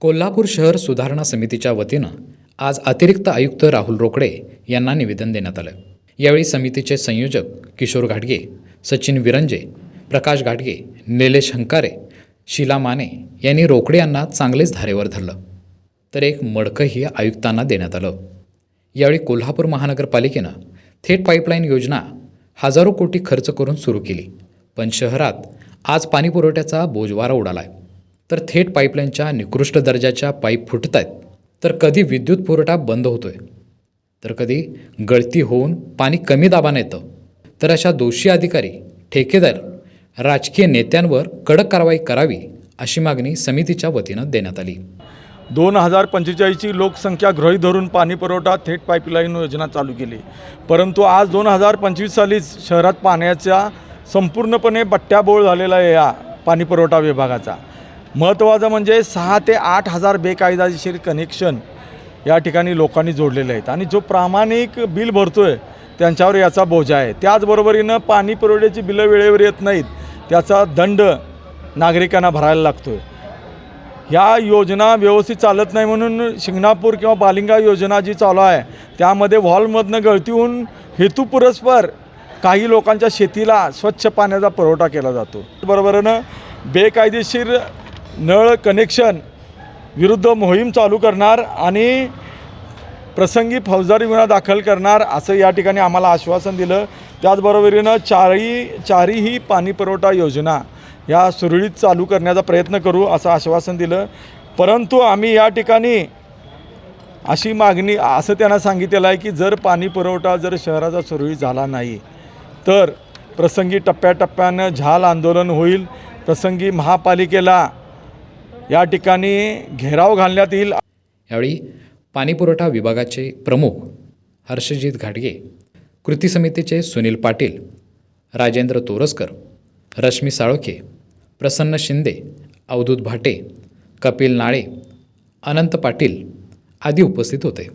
कोल्हापूर शहर सुधारणा समितीच्या वतीनं आज अतिरिक्त आयुक्त राहुल रोकडे यांना निवेदन देण्यात आलं. यावेळी समितीचे संयोजक किशोर घाटगे सचिन विरंजे प्रकाश घाटगे निलेश हंकारे शीला माने यांनी रोकडे यांना चांगलेच धारेवर धरलं. तर एक मडकंही आयुक्तांना देण्यात आलं. यावेळी कोल्हापूर महानगरपालिकेनं थेट पाईपलाईन योजना हजारो कोटी खर्च करून सुरू केली. पण शहरात आज पाणीपुरवठ्याचा बोजवारा उडाला आहे तर थेट पाईपलाईनच्या निकृष्ट दर्जाच्या पाईप फुटत आहेत तर कधी विद्युत पुरवठा बंद होतो आहे तर कधी गळती होऊन पाणी कमी दाबाने येतं? तर अशा दोषी अधिकारी ठेकेदार राजकीय नेत्यांवर कडक कारवाई करावी अशी मागणी समितीच्या वतीनं देण्यात आली. दोन हजार पंचेचाळीसची लोकसंख्या गृहीत धरून पाणी पुरवठा थेट पाईपलाईन योजना चालू केली. परंतु आज दोन हजार पंचवीस सालीच शहरात पाण्याच्या संपूर्णपणे बट्ट्याबोळ झालेला आहे या पाणी पुरवठा विभागाचा. महत्त्वाचं म्हणजे सहा ते आठ हजार बेकायदाशीर कनेक्शन या ठिकाणी लोकांनी जोडलेले आहेत. आणि जो प्रामाणिक बिल भरतो आहे त्यांच्यावर याचा बोजा आहे. त्याचबरोबरीनं पाणी पुरवठ्याची बिलं वेळेवर येत नाहीत त्याचा दंड नागरिकांना भरायला लागतो आहे ह्या योजना व्यवस्थित चालत नाही म्हणून शिंगणापूर किंवा बालिंगा योजना जी चालू आहे त्यामध्ये व्हॉल्वमधनं गळती होऊन हेतुपुरस्पर काही लोकांच्या शेतीला स्वच्छ पाण्याचा पुरवठा केला जातो. बरोबरनं बेकायदेशीर नळ कनेक्शन विरुद्ध मोहीम चालू करणार आणि प्रसंगी फौजदारी गुन्हा दाखल करणार असं या ठिकाणी आम्हाला आश्वासन दिलं. त्याचबरोबरीनं चारही चारही पाणी पुरवठा योजना या सुरळीत चालू करण्याचा प्रयत्न करू असं आश्वासन दिलं. परंतु आम्ही या ठिकाणी अशी मागणी असं त्यांना सांगितलेलं आहे की जर पाणी पुरवठा जर शहराचा सुरळीत झाला नाही तर प्रसंगी टप्प्याटप्प्यानं झाल आंदोलन होईल. प्रसंगी महापालिकेला या ठिकाणी घेराव घालण्यात येईल. यावेळी पाणीपुरवठा विभागाचे प्रमुख हर्षजित घाटगे कृती समितीचे सुनील पाटील राजेंद्र तोरसकर रश्मी साळोखे प्रसन्न शिंदे अवधूत भाटे कपिल नाळे अनंत पाटील आदी उपस्थित होते.